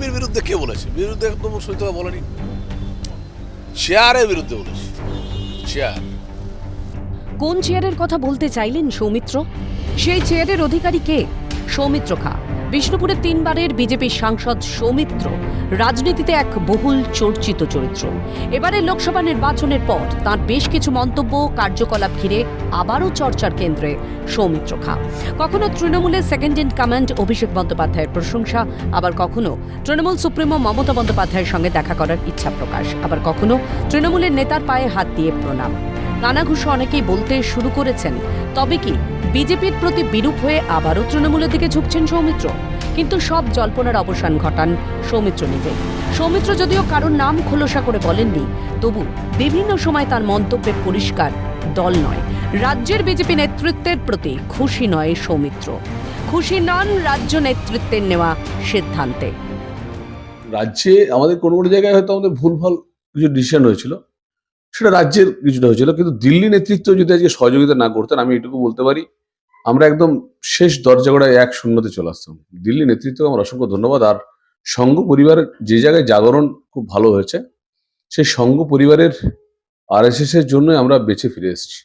বিজেপির বিরুদ্ধে কে বলেছে? বিরুদ্ধে একদম সহিত বলেনি। চেয়ারের বিরুদ্ধে বলেছে। চেয়ার। কোন চেয়ারের কথা বলতে চাইলেন সৌমিত্র? সেই চেয়ারের অধিকারী কে? সৌমিত্র খা। বিষ্ণুপুরের তিনবারের বিজেপি সাংসদ সৌমিত্র রাজনীতিতে এক বহুল চর্চিত চরিত্র। এবারের লোকসভা নির্বাচনের পর তার বেশ কিছু মন্তব্য কার্যকলাপ ঘিরে আবারও চর্চার কেন্দ্রে সৌমিত্র খা। কখনো তৃণমূলের সেকেন্ড ইন কমান্ড অভিষেক বন্দ্যোপাধ্যায়ের প্রশংসা, আবার কখনো তৃণমূল সুপ্রিমো মমতা বন্দ্যোপাধ্যায়ের সঙ্গে দেখা করার ইচ্ছা প্রকাশ, আবার কখনো তৃণমূলের নেতার পায়ে হাত দিয়ে প্রণাম। কানাঘুষো অনেকেই বলতে শুরু করেছেন, তবে কি, বিজেপির প্রতি বিরূপ হয়ে আবারও তৃণমূলের দিকে ঝুঁকছেন সৌমিত্র? কিন্তু সব জল্পনার অবসান ঘটান সৌমিত্র নিজে সৌমিত্র যদিও কারোর নাম খোলসা করে বলেননি, তবু বিভিন্ন সময় তার মন্তব্যে পরিষ্কার দল নয়। রাজ্যের বিজেপি নেতৃত্বের প্রতি খুশি নয় সৌমিত্র। খুশি নন রাজ্য নেতৃত্বের নেওয়া সিদ্ধান্তে। রাজ্যে আমাদের কোনো কোনো জায়গায় হয়তো আমাদের ভুলভাল কিছু ডিসিশন হয়েছিল। সেটা রাজ্যের কিছুটা হয়েছিল। কিন্তু দিল্লি নেতৃত্ব যদি আজকে সহযোগিতা না করতেন, আমি এটুকু বলতে পারি, আমরা একদম শেষ দরজা গোড়ায় এক শূন্যতে চলে আসতাম। দিল্লি নেতৃত্বকে আমার অসংখ্য ধন্যবাদ। আর সংঘ পরিবার যে জায়গায় জাগরণ খুব ভালো হয়েছে, সেই সংঘ পরিবারের আর এর জন্যই আমরা বেঁচে ফিরে এসেছি।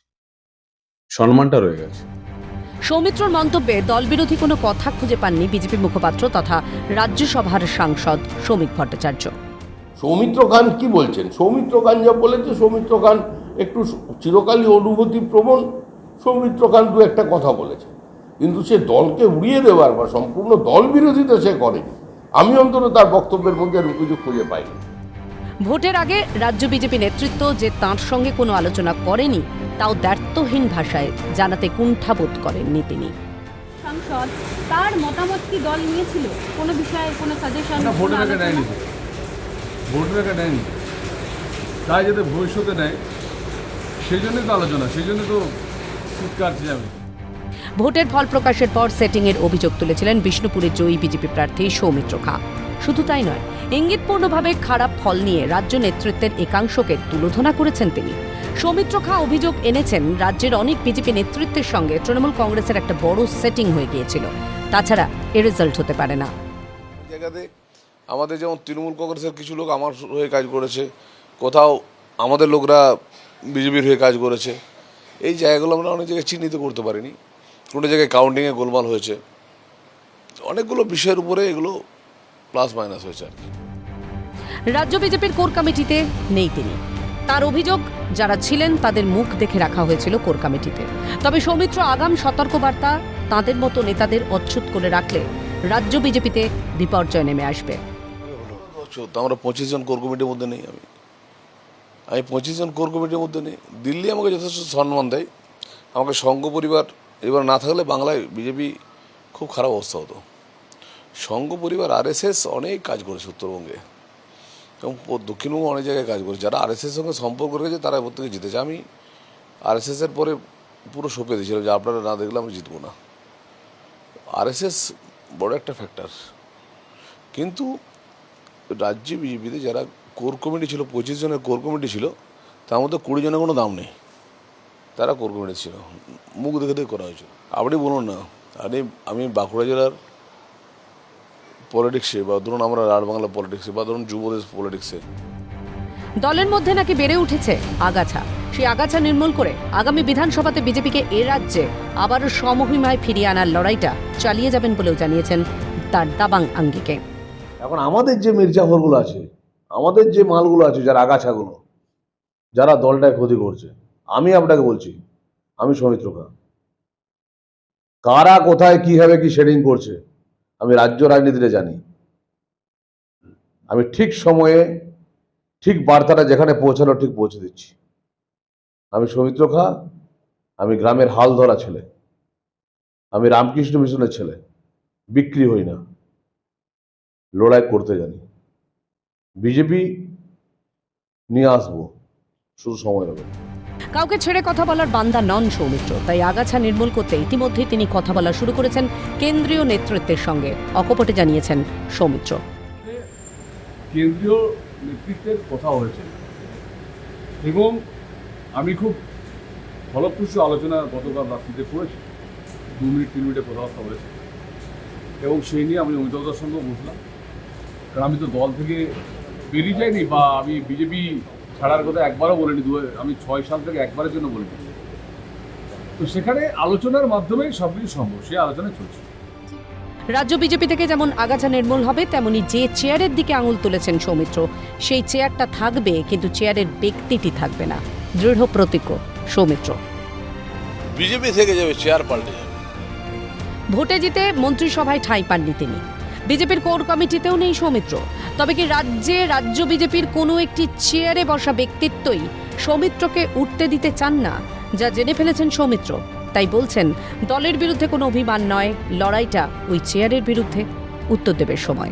সম্মানটা রয়ে গেছে। সৌমিত্রর মন্তব্যে দলবিরোধী কোনো কথা খুঁজে পাননি বিজেপি মুখপাত্র তথা রাজ্যসভার সাংসদ শ্রমিক ভট্টাচার্য। সৌমিত্র খান কি বলছেন? সৌমিত্র খান যা বলেছে সৌমিত্র খান একটু চিরকালই অনুভূতি প্রবণ। সৌমিত্র খান দু একটা কথা বলেছে। কিন্তু সে দলকে উড়িয়ে দেওয়ার বা সম্পূর্ণ দল বিরোধিতা সে করেনি। আমি অন্তত তার বক্তব্যের মধ্যে আর কিছু খুঁজে পাইনি। ভোটের আগে রাজ্য বিজেপি নেতৃত্ব যে তাঁর সঙ্গে কোনো আলোচনা করেনি তাও দ্ব্যর্থহীন ভাষায় জানাতে কুণ্ঠাবোধ করেননি তিনি। সাংসদ তার মতামত কি দল নিয়েছিল? কোনো বিষয়ে কোনো সাজেশন না ভোটের আগে নেয়নি ভোটের আগে নেয়নি তাই যাতে ভবিষ্যতে নেয় সেই জন্যই তো আলোচনা সেই জন্য তো চিৎকার যাবে ভোটের ফল প্রকাশের পর সেটিংয়ের অভিযোগ তুলেছিলেন বিষ্ণুপুরের জয়ী বিজেপি প্রার্থী সৌমিত্র খা। শুধু তাই নয় ইঙ্গিতপূর্ণভাবে খারাপ ফল নিয়ে রাজ্য নেতৃত্বের একাংশকে তুলোধনা করেছেন তিনি। সৌমিত্র খা অভিযোগ এনেছেন রাজ্যের অনেক বিজেপি নেতৃত্বের সঙ্গে তৃণমূল কংগ্রেসের একটা বড় সেটিং হয়ে গিয়েছিল। তাছাড়া এ রেজাল্ট হতে পারে না। জায়গাতে আমাদের যেমন তৃণমূল কংগ্রেসের কিছু লোক আমার হয়ে কাজ করেছে, কোথাও আমাদের লোকরা বিজেপির হয়ে কাজ করেছে। এই জায়গাগুলো আমরা অনেক জায়গায় চিহ্নিত করতে পারিনি। কোনো জায়গায় কাউন্টিংয়ে গোলমাল হয়েছে। অনেকগুলো বিষয়ের উপরে এগুলো প্লাস মাইনাস হয়েছে আর কি। রাজ্য বিজেপির কোর কমিটিতে নেই তিনি। তার অভিযোগ, যারা ছিলেন তাদের মুখ দেখে রাখা হয়েছিল কোর কমিটিতে। তবে সৌমিত্র আগাম সতর্কবার্তা তাদের মতো নেতাদের অচ্ছুত করে রাখলে রাজ্য বিজেপিতে বিপর্যয় নেমে আসবে। তো আমরা পঁচিশ জন কোর কমিটির মধ্যে নেই আমি। আমি পঁচিশ জন কোর কমিটির মধ্যে নেই। দিল্লি আমাকে যথেষ্ট সম্মান দেয়। আমাকে সংঘ পরিবার, এবার না থাকলে বাংলায় বিজেপি খুব খারাপ অবস্থা হতো। সংঘ পরিবার, আরএসএস অনেক কাজ করেছে উত্তরবঙ্গে। এবং দক্ষিণবঙ্গে অনেক জায়গায় কাজ করেছে। যারা আরএসএস সঙ্গে সম্পর্ক রেখেছে, তারা এর থেকে জিতেছে। আমি আরএসএস এর পরে পুরো সঁপে দিয়েছিলাম যে আপনারা না দেখলে আমি জিতবো না। আরএসএস বড় একটা ফ্যাক্টর কিন্তু রাজ্যে বিজেপিতে যারা কোর কমিটি ছিল, পঁচিশ জনের কোর কমিটি ছিল, তার মধ্যে কুড়ি জনের কোনো দাম নেই। তারা কোর কমিটি ছিল। মুখ দেখে দেখে করা হয়েছিল। আপনি বলুন না আরে আমি বাঁকুড়া জেলার পলিটিক্সে বা ধরুন আমরা রাঢ় বাংলা পলিটিক্সে বা ধরুন যুবদেশ পলিটিক্সে দলের মধ্যে নাকি বেড়ে উঠেছে আগাছা। সেই আগাছা নির্মূল করে আগামী বিধানসভাতে বিজেপিকে এ রাজ্যে আবারও সমহিমায় ফিরিয়ে আনার লড়াইটা চালিয়ে যাবেন বলেও জানিয়েছেন তার দাবাং আঙ্গিকে। এখন আমাদের যে মির্জাফরগুলো আছে, আমাদের যে মালগুলো আছে, যারা আগাছাগুলো, যারা দলটায় ক্ষতি করছে, আমি আপনাকে বলছি, আমি সৌমিত্র খান কারা কোথায় কীভাবে কি শেডিং করছে, আমি রাজ্য রাজনীতিতে জানি। আমি ঠিক সময়ে, ঠিক বার্তাটা যেখানে পৌঁছানো ঠিক পৌঁছে দিচ্ছি। আমি সৌমিত্র খা, আমি গ্রামের হাল ধরা ছেলে। আমি রামকৃষ্ণ মিশনের ছেলে। বিক্রি হই না। লড়াই করতে জানি। বিজেপি নিয়ে আসব শুধু সময় লাগবে কাউকে ছেড়ে কথা বলার বান্দা নন সৌমিত্র তাই আগাছা নির্মূল করতে ইতিমধ্যেই তিনি কথা বলা শুরু করেছেন কেন্দ্রীয় নেতৃত্বের সঙ্গে অকপটে জানিয়েছেন সৌমিত্র। কেন্দ্রীয় নেতৃত্বের কথা হয়েছে। এবং আমি খুব ফলপ্রসূ আলোচনা গতকাল রাত্রিতে করেছি দু মিনিট তিন মিনিটে কথাবার্তা হয়েছে এবং সেই নিয়ে আমি অমিতাভদার সঙ্গেও বসলাম। কারণ আমি তো দল থেকে বেরিয়ে যাইনি বা আমি বিজেপি ছাড়ার কথা একবারও বলিনি দু আমি ছয় সাল থেকে একবারের জন্য বলিনি। তো সেখানে আলোচনার মাধ্যমেই সব কিছু সম্ভব সে আলোচনা চলছে। রাজ্য বিজেপি থেকে যেমন আগাছা নির্মূল হবে তেমনি যে চেয়ারের দিকে আঙুল তুলেছেন সৌমিত্র সেই চেয়ারটা থাকবে কিন্তু চেয়ারের ব্যক্তিটি থাকবে না। দৃঢ় প্রতিজ্ঞ সৌমিত্র। বিজেপি থেকে যাবে চেয়ার পাল্টে ভোটে জিতে মন্ত্রিসভায় ঠাঁই পাননি তিনি। বিজেপির কোর কমিটিতেও নেই সৌমিত্র। তবে কি রাজ্যে রাজ্য বিজেপির কোনো একটি চেয়ারে বসা ব্যক্তিত্বই সৌমিত্রকে উঠতে দিতে চান না যা জেনে ফেলেছেন সৌমিত্র। তাই বলছেন দলের বিরুদ্ধে কোনো অভিমান নয় লড়াইটা ওই চেয়ারের বিরুদ্ধে। উত্তর দেবের সময়।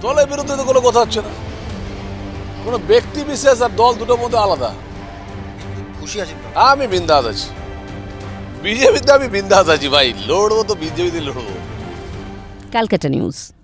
দলের বিরুদ্ধে তো কোনো কথা হচ্ছে না। কোনো ব্যক্তি বিশেষ আর দল দুটোর মধ্যে আলাদা। খুশি আছেন তো? আমি বিন্দাস আছি। বিজেপিতে আমি বিন্দাস আছি ভাই। লড়বো তো বিজেপিতে লড়বো। ক্যালকাটা নিউজ।